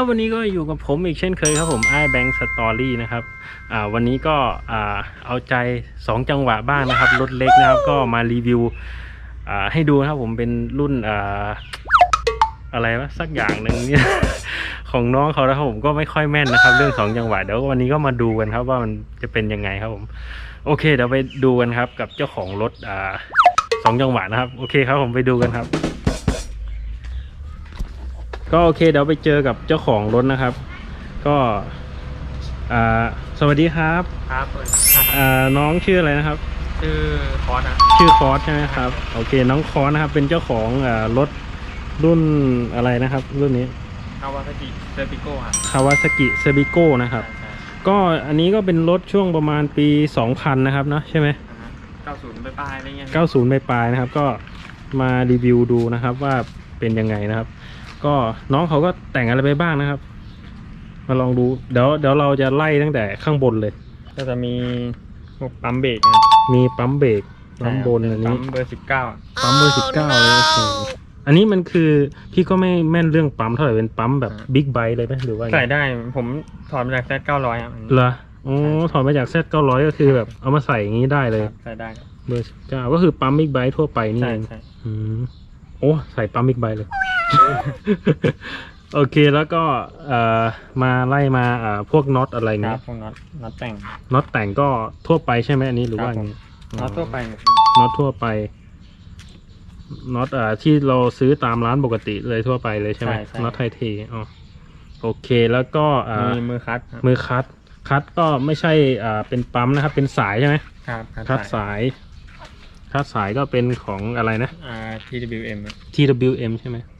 ครับวันนี้ก็อยู่กับผมอีกเช่นเคยครับผมไอแบงค์สตอรี่นะครับอ่าวันนี้ก็อ่าเอาใจ 2 จังหวะบ้างนะครับรถเล็กนะครับก็มารีวิวอ่าให้ดูนะครับผมเป็นรุ่นอ่าอะไรวะสักอย่างหนึ่งเนี่ยของน้องเขานะครับผมก็ไม่ค่อยแม่นนะครับ เรื่อง2จังหวะเดี๋ยววันนี้ก็มาดูกันครับว่ามันจะเป็นยังไงครับผมโอเคเดี๋ยวไปดูกันครับกับเจ้าของรถอ่าสองจังหวะนะครับ โอเคครับผมไปดูกันครับ ก็โอเคเดี๋ยวไปเจอกับเจ้าของรถนะครับ ก็อ่าสวัสดีครับครับอ่าน้องชื่ออะไรนะครับ ชื่อคอร์สนะชื่อคอร์สใช่ไหมครับโอเค น้องคอร์สนะครับ เป็นเจ้าของอ่ารถรุ่นอะไรนะครับ รุ่นนี้คาวาซากิเซอร์ปิโก้ครับคาวาซากิเซบิโกนะครับใช่ก็อันนี้ก็เป็นรถช่วงประมาณปี 2000 นะครับเนาะใช่ไหมเก้าศูนย์ไปปลายๆอะไรเงี้ย90ปลายๆนะครับ ก็มารีวิวดูนะครับว่าเป็นยังไงนะครับ ก็น้องเขาก็แต่งอะไรไปบ้างนะครับ มาลองดู เดี๋ยวเดี๋ยวเราจะไล่ตั้งแต่ข้างบนเลย ก็จะมีพวกปั๊มเบรกนะมีปั๊มเบรกปั๊มบนอันนี้ปั๊มเบอร์สิบเก้าปั๊มเบอร์สิบเก้าเลยโอ้โหอันนี้มันคือพี่ก็ไม่แม่นเรื่องปั๊มเท่าไหร่เป็นปั๊มแบบบิ๊กไบค์เลยไหมหรือว่าไงใส่ได้ผมถอดมาจากแซดเก้าร้อยอะเหรอโอ้ถอดมาจากเซตเก้าร้อยก็คือแบบเอามาใส่อย่างนี้ได้เลยครับใส่ได้เบอร์สิบเก้าก็คือปั๊มบิ๊กไบค์ทั่วไปนี่ใช่เองใช่อืมโอ้ใส่ปั๊มบิ๊กไบค์เลย โอเคแล้วก็เอ่อมาไล่มาอ่าพวกน็อตอะไรครัเงี้บยพวกน็อตน็อตแต่งน็อตแต่งก็ทั่วไปใช่ไหมอันนี้หรือว่าครับไงผมน็อตทั่วไปน็อตทั่วไปน็อตอ่าที่เราซื้อตามร้านปกติเลยทั่วไปเลยใช่ไหมน็อตไทยเทอ๋อโอเคแล้วก็อ่ามีมือคัดครับมือคัดคัดก็ไม่ใช่อ่าเป็นปั๊มนะครับ เป็นสายใช่ไหมครับคัดสายคัดสายก็เป็นของอะไรนะ อ่า TWM อะ TWM ใช่ไหมโอ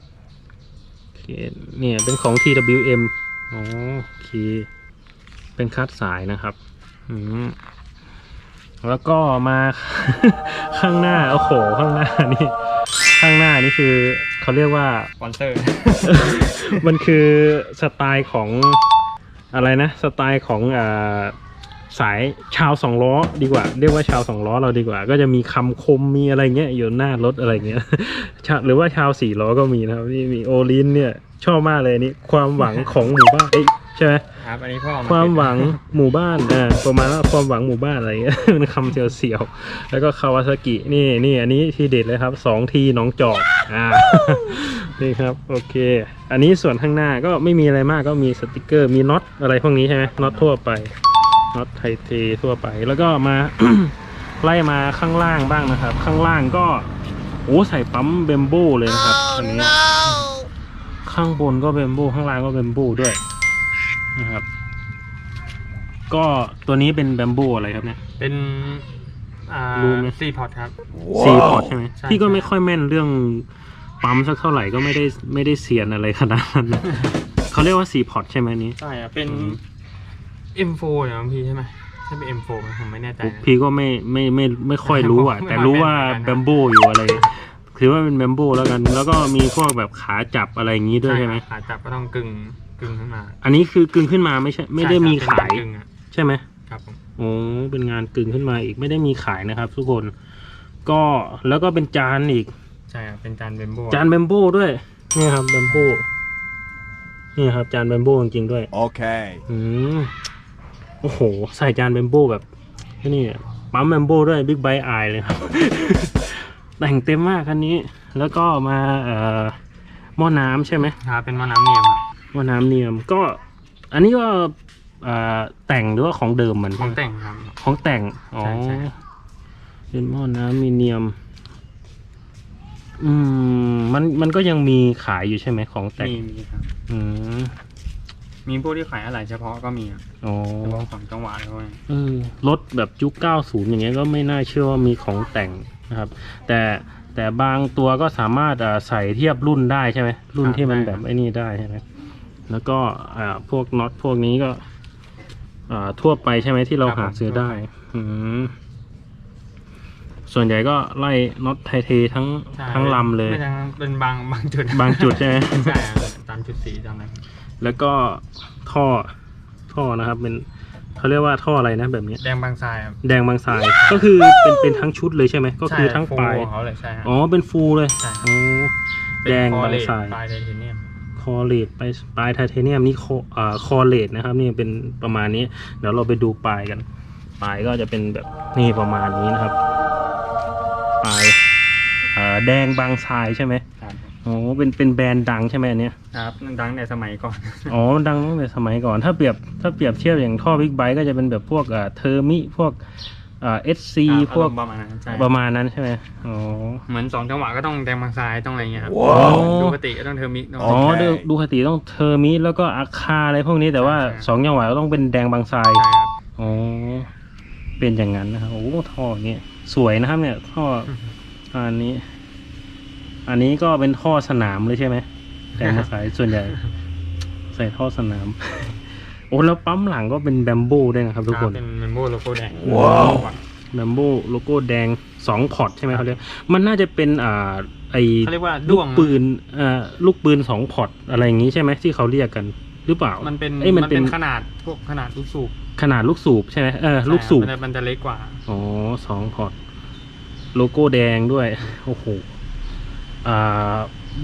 เคเนี่ยเป็นของ TWM อ๋อโอเค เป็นคัดสายนะครับ อืมแล้วก็มา ข้างหน้า โอ้โห ข้างหน้านี่ ข้างหน้านี่คือเขาเรียกว่าสปอนเซอร์ มันคือสไตล์ของอะไรนะ สไตล์ของอ่า สายชาวสองล้อดีกว่า เรียกว่าชาวสองล้อเราดีกว่า ก็จะมีคำคมมีอะไรเงี้ยอยู่หน้ารถอะไรเงี้ยชาหรือว่าชาวสี่ล้อก็มีนะครับนี่มีโอลินเนี่ยชอบมากเลยอันนี่ความหวังของหมู่บ้านเอ้ยใช่ไหมครับอันนี้พ่อเอความติดหวังหมู่บ้านอ่าประมาณว่าความหวังหมู่บ้านอะไรเงี้ยมันคำเสียวๆแล้วก็คาวาซากินี่นี่อันนี้ที่เด็ดเลยครับสองทีน้องจอกอ่านี่ครับโอเค อันนี้ส่วนข้างหน้าก็ไม่มีอะไรมากก็มีสติกเกอร์มีน็อตอะไรพวกนี้ใช่ไหมน็อตทั่วไป น็อตไทเททั่วไป แล้วก็มา ไล่มาข้างล่างบ้างนะครับ ข้างล่างก็โอ้ใส่ปั๊มเบมโบเลยนะครับอันนี้ข้างบนก็เบมโบข้างล่างก็เบมโบด้วยนะครับ ก็ตัวนี้เป็นแบมโบอะไรครับเนี่ย เป็นอ่ารู้ไหมสี่พอร์ตครับ ซีพอร์ตใช่ไหมใช่ พี่ก็ไม่ค่อยแม่นเรื่องปั๊มสักเท่าไหร่ก็ไม่ได้ไม่ได้เสียนอะไรขนาดนั้นนะ เขาเรียกว่าซีพอร์ตใช่ไหมอันนี้ ใช่อะเป็นอืม M4 อย่างบางทีใช่ไหมใช่เป็น M4 ไหมผมไม่แน่ใจนะ พี่ก็ไม่ไม่ไม่ไม่ค่อยรู้อะไม่แต่รู้ว่าไม่เหมือนกันนะแบมโบอยู่อะไรถือว่าเป็นแบมโบแล้วกัน แล้วก็มีพวกแบบขาจับอะไรอย่างนี้ด้วยใช่ไหม ขาจับก็ต้องกึ่งกึ่งขึ้นมาอันนี้คือกึ่งขึ้นมาไม่ใช่ไม่ได้มีใช่ครับขายเป็นกึ่งอะใช่ไหม ครับผม โอ้เป็นงานกึ่งขึ้นมาอีกไม่ได้มีขายนะครับ ทุกคน ก็แล้วก็เป็นจานอีก ใช่ครับเป็นจานเบมโบจานแบมโบด้วยนี่ครับแบมโบนี่ครับจานแบมโบจริงๆด้วย Okay. อืม โอ้โห ใส่จานแบมโบแบบนี่ปั๊มแบมโบด้วยบิ๊กไบไอเลยครับ แต่งเต็มมากคันนี้ แล้วก็มาเอ่อหม้อน้ำใช่ไหมครับเป็นหม้อน้ำเนียมอะหม้อน้ำเนียมก็อันนี้ก็เอ่อแต่งหรือว่าของเดิมเหมือนของแต่งครับ ของแต่งอ๋อใช่ใช่ เป็นหม้อน้ำมีเนียม อืมมันมันก็ยังมีขายอยู่ใช่ไหมของแต่ง มีมีครับ อืม มีพวกที่ขายอะไรเฉพาะก็มีอะอ๋อเฉพาะของจังหวะเลยเออรถแบบยุค 90 อย่างเงี้ยก็ไม่น่าเชื่อว่ามีของแต่งนะครับ แต่แต่บางตัวก็สามารถอ่าใส่เทียบรุ่นได้ใช่ไหมรุ่นที่มันแบบไอ้นี่ได้ใช่ไหมแล้วก็อ่าพวกน็อตพวกนี้ก็ อ่าทั่วไปใช่ไหมที่เราหาซื้อได้ อืมส่วนใหญ่ก็ไล่น็อตไทเททั้งใช่ทั้งลำเลยไม่ทั้งเป็นบางบางจุด บางจุดใช่ไหมใช่ครับตามจุดสีตามอะไร แล้วก็ท่อท่อนะครับ เป็นเขาเรียกว่าท่ออะไรนะแบบนี้ แดงบางทรายครับ แดงบางทราย ก็คือเป็นเป็นทั้งชุดเลยใช่ไหมก็คือใช่ทั้งโฟปลายของเขาเลยใช่ครับ อ๋อเป็นฟูลเลยใช่ครับอ๋อเป็นแดงคอบางเลทราย ปลายไทเทเนียม คอเลตไปปลายไทเทเนียมนี่คออ่าคอเลตนะครับนี่เป็นประมาณนี้ เดี๋ยวเราไปดูปลายกัน ปลายก็จะเป็นแบบนี่ประมาณนี้นะครับ ปลายอ่าแดงบางทรายใช่ไหม ครับ อ๋อเป็นเป็นแบรนด์ดังใช่ไหมอันเนี้ยครับดังในสมัยก่อน อ๋อดังตั้งแต่สมัยก่อน ถ้าเปรียบถ้าเปรียบเทียบอย่างท่อบิ๊กไบค์ก็จะเป็นแบบพวกอ่าเทอร์มิพวกอ่าเอสซีครับพวกอารมณ์ประมาณนั้นใช่ประมาณนั้นใช่ไหมอ๋อ เหมือนสองจังหวะก็ต้องแดงบางซ้ายต้องอะไรเงี้ยครับว้าว ดูปกติก็ต้องเทอร์มิกต้อง อ๋อดูดูคติต้องเทอร์มิแล้วก็อาคาอะไรพวกนี้แต่ว่าใช่ สองจังหวะก็ต้องเป็นแดงบางทราย ใช่ครับ อ๋อ เป็นอย่างนั้นนะครับ โอ้ท่อนี้สวยนะครับเนี่ยท่ออันนี้ อันนี้ก็เป็นท่อสนามเลยใช่ไหมแดงบางทรายส่วนใหญ่ ใส่ท่อสนาม โอ้แล้วปั๊มหลังก็เป็นแบมโบ้ด้วยนะครับทุกคนเป็นเมมโบโลโก้แดงว้าวแบมโบ้โลโก้แดงสองพอร์ตใช่ไหมเขาเรียกมันน่าจะเป็นอ่าไอเขาเรียกว่าลูด้กวงปืนอ่าลูกปืนสองพอร์ตอะไรอย่างนี้ใช่ไหมที่เขาเรียกกันหรือเปล่า มันเป็นเอ้ยมันมันเป็เป็นนขนาดพวกขนาดลูกสูบ ขนาดลูกสูบใช่ไหมเออลูกสูบใช่ครับมันจะมันจะเล็กกว่า อ๋อสองพอร์ตโลโก้แดงด้วย โอ้โหอ่า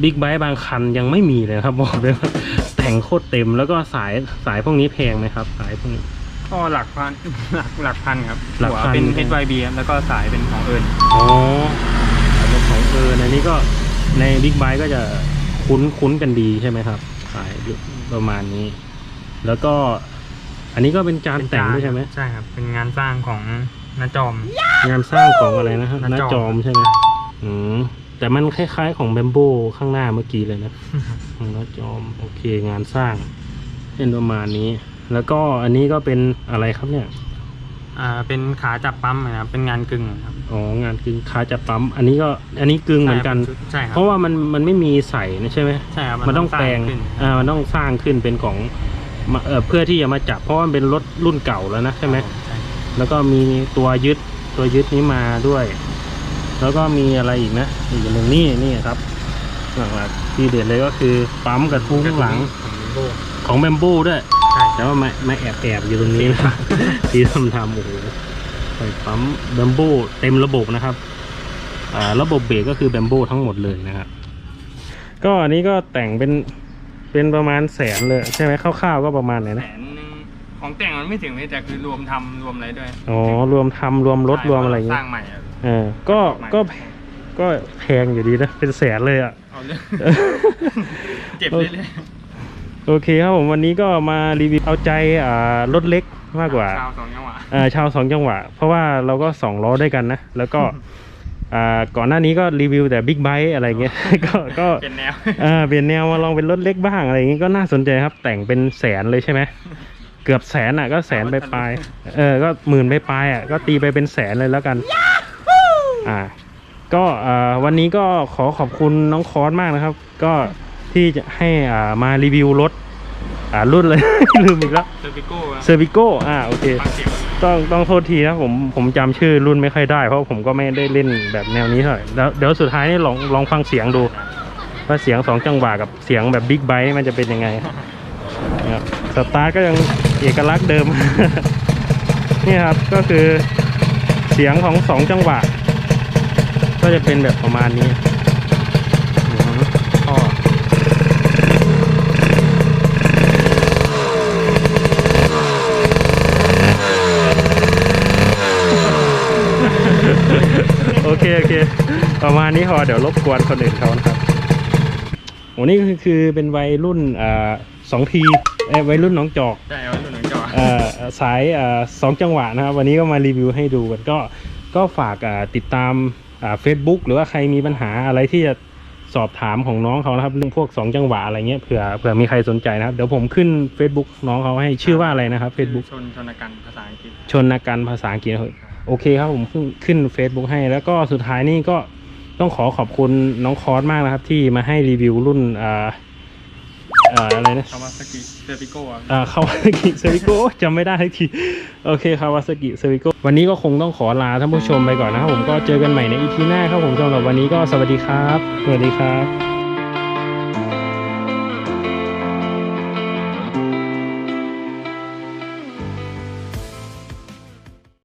บิ๊กไบค์บางคันยังไม่มีเลยนะครับ บอกเลยว่าแต่งโคตรเต็มแล้วก็สายสายพวกนี้แพงไหมครับ สายพวกนี้ ก็หลักพันหลักหลักพันครับหลักพัน หัวเป็น HYB ครับแล้วก็สายเป็นของเอิญอ๋อสายเป็นของเออในนี้ก็ในบิ๊กไบค์ก็จะคุ้นคุ้นกันดีใช่ไหมครับ สายประมาณนี้ แล้วก็ อันนี้ก็เป็นจานแต่งด้วยใช่ไหมใช่ครับ เป็นงานสร้างของนาจอม งานสร้างของอะไรนะครับหหน้าน้าจอจอมใช่ไหมอืม แต่มันคล้ายๆของแบมโบข้างหน้าเมื่อกี้เลยนะของหน้าจอมโอเคงานสร้างเป็นประมาณนี้ แล้วก็อันนี้ก็เป็นอะไรครับเนี่ย อ่าเป็นขาจับปั๊มนะครับเป็นงานกึ่งครับ อ๋องานกึ่งคาจับปั๊ม อันนี้ก็อันนี้กึ่งเหมือนกัน ใช่ครับ เพราะว่ามันมันไม่มีใส่นะใช่ไหมใช่ครับมันต้องแปลงสร้าขึ้นอ่ามันต้องสร้างขึ้นเป็นของมาเอ่อเพื่อที่จะมาจับเพราะว่ามันเป็นรถรุ่นเก่าแล้วนะใช่ไหมใช่แล้วก็มีตัวยึดตัวยึดนี้มาด้วย แล้วก็มีอะไรอีกนะอีกอย่างหนึ่งนี่นี่ครับหลักๆที่เด็ดเลยก็คือปั๊มกระทุ้งหลังของลิโบของแบมโบ้ด้วยใช่แต่ว่ามามาแอบแอบอยู่ตรงนี้นะที่ทำทำโอ้โหใส่ปั๊มแบมโบ้เต็มระบบนะครับอ่าระบบเบรกก็คือแบมโบ้ทั้งหมดเลยนะครับก็อันนี้ก็แต่งเป็นเป็นประมาณแสนเลยใช่ไหมคร่าวๆก็ประมาณไหนแสนะนหนึงของแต่งมันไม่ถึงเลยแต่คือรวมทำรวมอะไรด้วยอ๋อรวมทำรวมรถรวมอะไรอย่างสเงี้ร้ายงใหม่อะ เออก็ก็ก็แพงอยู่ดีนะ เป็นแสนเลยอะ เอาเรื่องเจ็บเลยเลยโอเคครับผมวันนี้ก็มารีวิวเอาใจอ่ารถเล็กมากกว่าชาวสองจังหวะเอ่อชาวสองจังหวะ เพราะว่าเราก็สองล้อด้วยกันนะ แล้วก็อ่าก่อนหน้านี้ก็รีวิวแต่บิ๊กไบค์อะไรเงี้ยก็ก็เป็นแนวเออเปลี่ยนแนวมาลองเป็นรถเล็กบ้างอะไรอย่างงี้ก็น่าสนใจครับ แต่งเป็นแสนเลยใช่ไหมเกือบแสนอะก็แสนไปปลายๆเออก็หมื่นไปปลายๆอะก็ตีไปเป็นแสนเลยแล้วกัน อ่า ก็อ่าวันนี้ก็ขอขอบคุณน้องคอสมากนะครับ ก็ที่จะให้อ่ามารีวิวรถอ่ารุ่นเลย ลืมอีกแล้วเซอร์ปิโก้เซอร์วิโก้อ่าโอเคฟังเสียงต้องต้องโทษทีนะผมผมจำชื่อรุ่นไม่ค่อยได้ เพราะผมก็ไม่ได้เล่นแบบแนวนี้เท่าไหร่แล้วเดี๋ยวสุดท้ายนี่ลองลองฟังเสียงดู ว่าเสียงสองจังหวะกับเสียงแบบบิ๊กไบค์มันจะเป็นยังไงนะครับสตาร์ทก็ยังเอกลักษณ์เดิม นี่ครับก็คือเสียงของสองจังหวะ ก็จะเป็นแบบประมาณนี้อือฮึท่อโอเค โอเค ประมาณนี้พอเดี๋ยวรบกวนคนอื่นเขานะครับโอ้นี่คือคือเป็นวัยรุ่นอ่าสองทีเอ้ยวัยรุ่นน้องจอกใช่เอาหนึ่งจอเอ่อสายเอ่อสองจังหวะนะครับ วันนี้ก็มารีวิวให้ดูกันก็ก็ฝากอ่าติดตามอ่า เฟซบุ๊กหรือว่าใครมีปัญหาอะไรที่จะสอบถามของน้องเขานะครับเรื่องพวกสองจังหวะอะไรเงี้ยเผื่อเผื่อมีใครสนใจนะครับ เดี๋ยวผมขึ้น Facebook น้องเขาให้ชื่อว่าอะไรนะครับ Facebook ชนชนกันภาษาอังกฤษชนนักการภาษาอังกฤษนะครับโอเคครับผมขึ้นขึ้น Facebook ให้แล้วก็สุดท้ายนี่ก็ต้องขอขอบคุณน้องคอสมากนะครับ ที่มาให้รีวิวรุ่นอ่า อ่าอะไรนะคาวาซากิเซอร์ปิโก้อะอ่าคาวาซากิเซริโกจำไม่ได้ทักทีโอเคคาวาซากิเซริโกวันนี้ก็คงต้องขอลาท่านผู้ชมไปก่อนนะครับผมก็เจอกันใหม่ในอีพีหน้าครับผมสำหรับวันนี้ก็สวัสดีครับ สวัสดีครับ